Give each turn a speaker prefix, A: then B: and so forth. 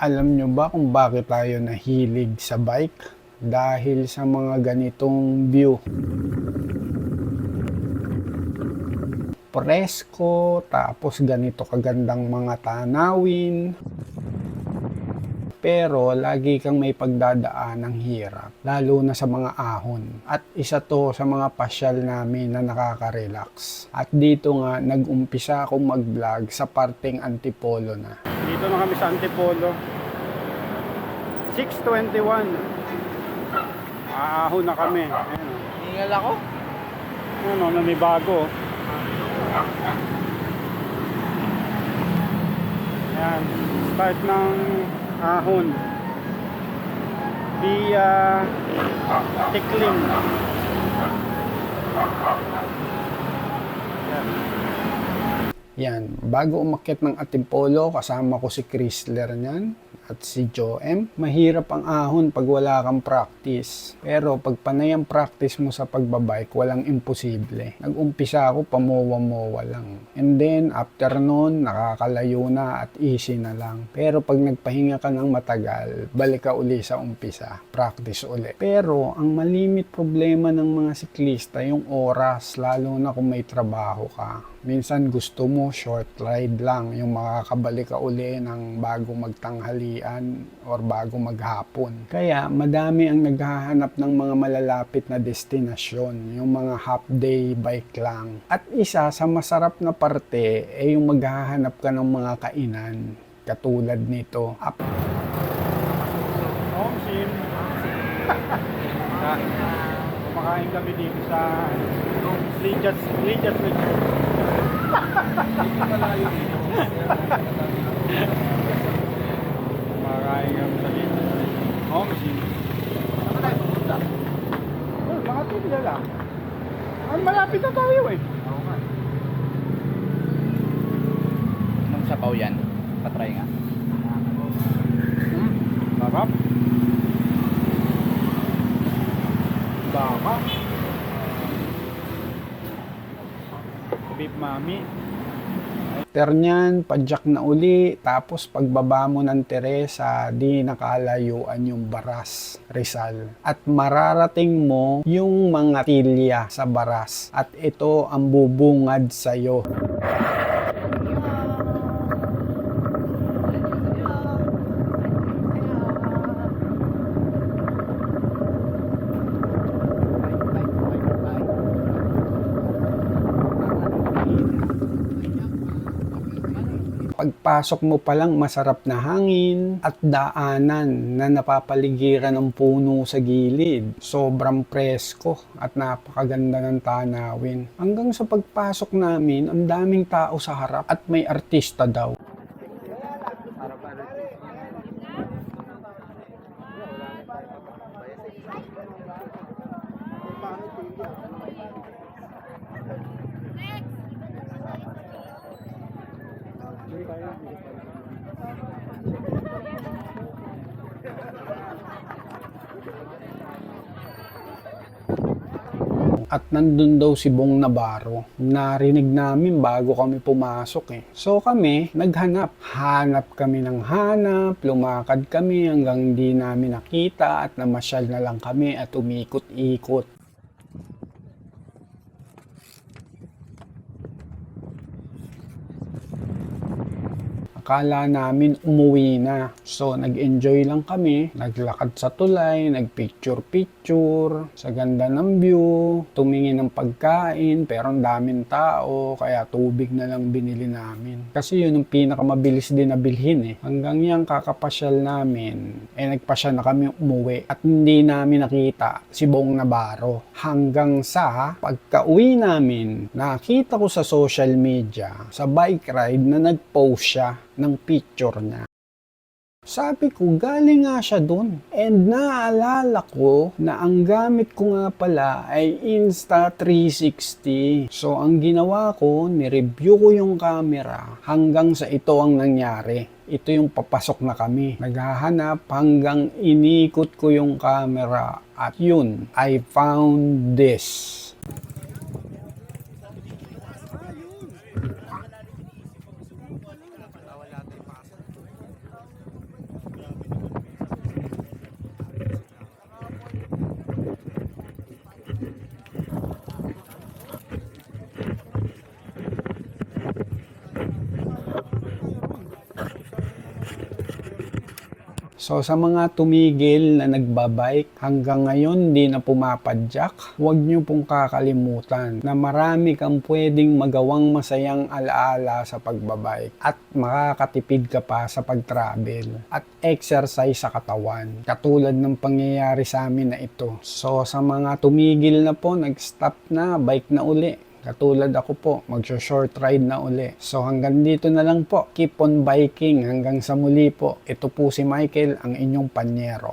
A: Alam nyo ba kung bakit tayo nahilig sa bike? Dahil sa mga ganitong view. Presko, tapos ganito kagandang mga tanawin. Pero lagi kang may pagdadaan ng hirap, lalo na sa mga ahon. At isa to sa mga pasyal namin na nakaka-relax. At dito nga, nag-umpisa akong mag-vlog sa parteng Antipolo na. Dito na kami sa Antipolo. 621. Aahon na kami. Ayan.
B: Hingal ako?
A: Ano, nanibago. Yan. Start ng ahon. Via Tikling. Yan. Yan. Bago umakyat ng Atimpolo, kasama ko si Chrysler niyan at si Joem. Mahirap ang ahon pag wala kang practice. Pero pag panay ang practice mo sa pagbabike, walang imposible. Nag-umpisa ako, pamowa-mowa lang. And then, after nun, nakakalayo na at easy na lang. Pero pag nagpahinga ka ng matagal, balik ka uli sa umpisa. Practice uli. Pero, ang malimit problema ng mga siklista, yung oras, lalo na kung may trabaho ka. Minsan gusto mo short ride lang, yung makakabalik ka uli ng bago magtanghalian or bago maghapon. Kaya madami ang naghahanap ng mga malalapit na destinasyon, yung mga half day bike lang. At isa sa masarap na parte ay yung maghahanap ka ng mga kainan katulad nito. Up. Home sim. Kumakain kami dito sa Lijas, Lijas Kumakain kami sa Lijas. Home sim.
B: Saan tayo pupunta?
A: Oh, mga tila lang. Ang malapit na tayo eh.
B: Oo nga. Anong sabaw yan? Patry nga.
A: Beef mami. After nyan, padyak na uli. Tapos pagbaba mo ng Teresa, di nakalayuan yung Baras, Rizal. At mararating mo yung mga tilya sa Baras. At ito ang bubungad sa'yo. Pagpasok mo pa lang masarap na hangin at daanan na napapaligiran ng puno sa gilid. Sobrang presko at napakaganda ng tanawin. Hanggang sa pagpasok namin, ang daming tao sa harap at may artista daw. At nandun daw si Bong Navarro. Narinig namin bago kami pumasok eh. So kami, naghanap. Hanap kami ng hanap, lumakad kami hanggang di namin nakita at namasyal na lang kami at umikot-ikot. Akala namin umuwi na. So, nag-enjoy lang kami. Naglakad sa tulay, nagpicture-picture, sa ganda ng view, tumingin ng pagkain, pero ang daming tao, kaya tubig na lang binili namin. Kasi yun ang pinakamabilis din na bilhin eh. Hanggang yan kakapasyal namin, eh nagpasyal na kami umuwi at hindi namin nakita si Bong Navarro. Hanggang sa pagka-uwi namin, nakita ko sa social media, sa bike ride na nag-post siya ng picture niya. Sabi ko, galing nga siya dun. And naalala ko na ang gamit ko nga pala ay Insta360. So, ang ginawa ko, nireview ko yung camera hanggang sa ito ang nangyari. Ito yung papasok na kami. Naghahanap hanggang inikot ko yung camera. At yun, I found this. So sa mga tumigil na nagbabike hanggang ngayon di na pumapadyak, huwag nyo pong kakalimutan na marami kang pwedeng magawang masayang alaala sa pagbabike at makakatipid ka pa sa pag-travel at exercise sa katawan katulad ng pangyayari sa amin na ito. So sa mga tumigil na po, nag-stop na, bike na uli. Katulad ako po, mag-short ride na uli. So hanggang dito na lang po. Keep on biking hanggang sa muli po. Ito po si Michael, ang inyong panyero.